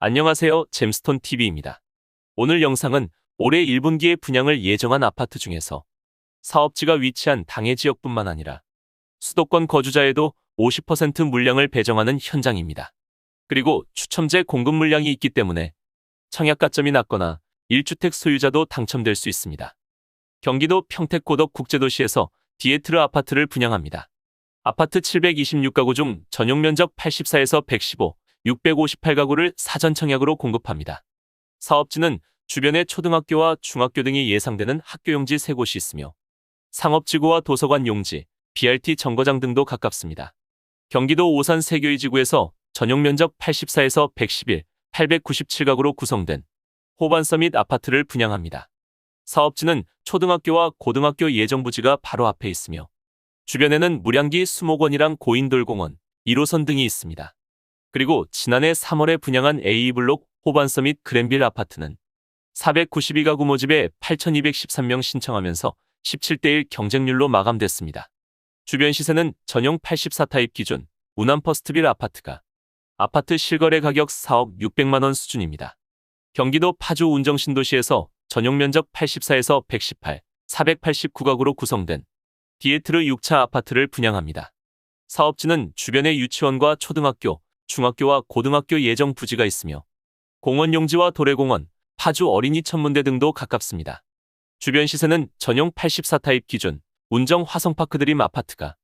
안녕하세요. 잼스톤 TV입니다. 오늘 영상은 올해 1분기에 분양을 예정한 아파트 중에서 사업지가 위치한 당해 지역뿐만 아니라 수도권 거주자에도 50% 물량을 배정하는 현장입니다. 그리고 추첨제 공급 물량이 있기 때문에 청약가점이 낮거나 1주택 소유자도 당첨될 수 있습니다. 경기도 평택 고덕 국제도시에서 디에트르 아파트를 분양합니다. 아파트 726가구 중 전용 면적 84에서 115, 658가구를 사전 청약으로 공급합니다. 사업지는 주변에 초등학교와 중학교 등이 예상되는 학교 용지 3곳이 있으며 상업지구와 도서관 용지, BRT 정거장 등도 가깝습니다. 경기도 오산 세교의 지구에서 전용 면적 84에서 111, 897가구로 구성된 호반서밋 아파트를 분양합니다. 사업지는 초등학교와 고등학교 예정부지가 바로 앞에 있으며 주변에는 무량기 수목원이랑 고인돌공원, 1호선 등이 있습니다. 그리고 지난해 3월에 분양한 A블록 호반서밋 그랜빌 아파트는 492가구 모집에 8,213명 신청하면서 17대1 경쟁률로 마감됐습니다. 주변 시세는 전용 84타입 기준 우남 퍼스트빌 아파트가 아파트 실거래 가격 4억 600만 원 수준입니다. 경기도 파주 운정신도시에서 전용 면적 84에서 118, 489가구로 구성된 디에트르 6차 아파트를 분양합니다. 사업지는 주변에 유치원과 초등학교, 중학교와 고등학교 예정 부지가 있으며 공원 용지와 도래공원, 파주 어린이 천문대 등도 가깝습니다. 주변 시세는 전용 84타입 기준 운정 화성파크 드림 아파트가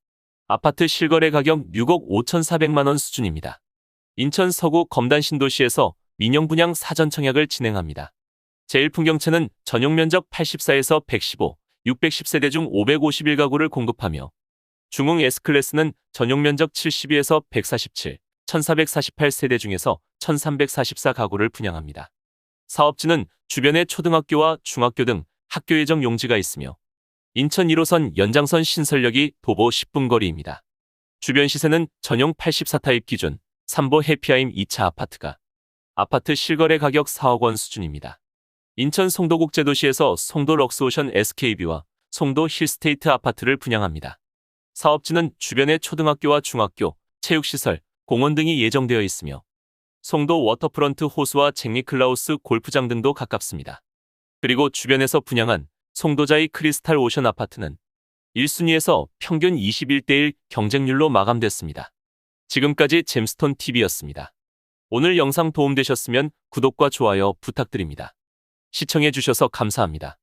아파트 실거래 가격 6억 5,400만 원 수준입니다. 인천 서구 검단 신도시에서 민영 분양 사전 청약을 진행합니다. 제일풍경채는 전용 면적 84에서 115, 610세대 중 551가구를 공급하며 중흥 S클래스는 전용 면적 72에서 147, 1448세대 중에서 1344가구를 분양합니다. 사업지는 주변에 초등학교와 중학교 등 학교 예정 용지가 있으며 인천 1호선 연장선 신설역이 도보 10분 거리입니다. 주변 시세는 전용 84타입 기준 3보 해피아임 2차 아파트가 아파트 실거래 가격 4억 원 수준입니다. 인천 송도국제도시에서 송도 럭스오션 SKB와 송도 힐스테이트 아파트를 분양합니다. 사업지는 주변에 초등학교와 중학교, 체육시설, 공원 등이 예정되어 있으며 송도 워터프런트 호수와 잭니클라우스 골프장 등도 가깝습니다. 그리고 주변에서 분양한 송도자이 크리스탈 오션 아파트는 1순위에서 평균 21대1 경쟁률로 마감됐습니다. 지금까지 잼스톤 TV였습니다. 오늘 영상 도움되셨으면 구독과 좋아요 부탁드립니다. 시청해주셔서 감사합니다.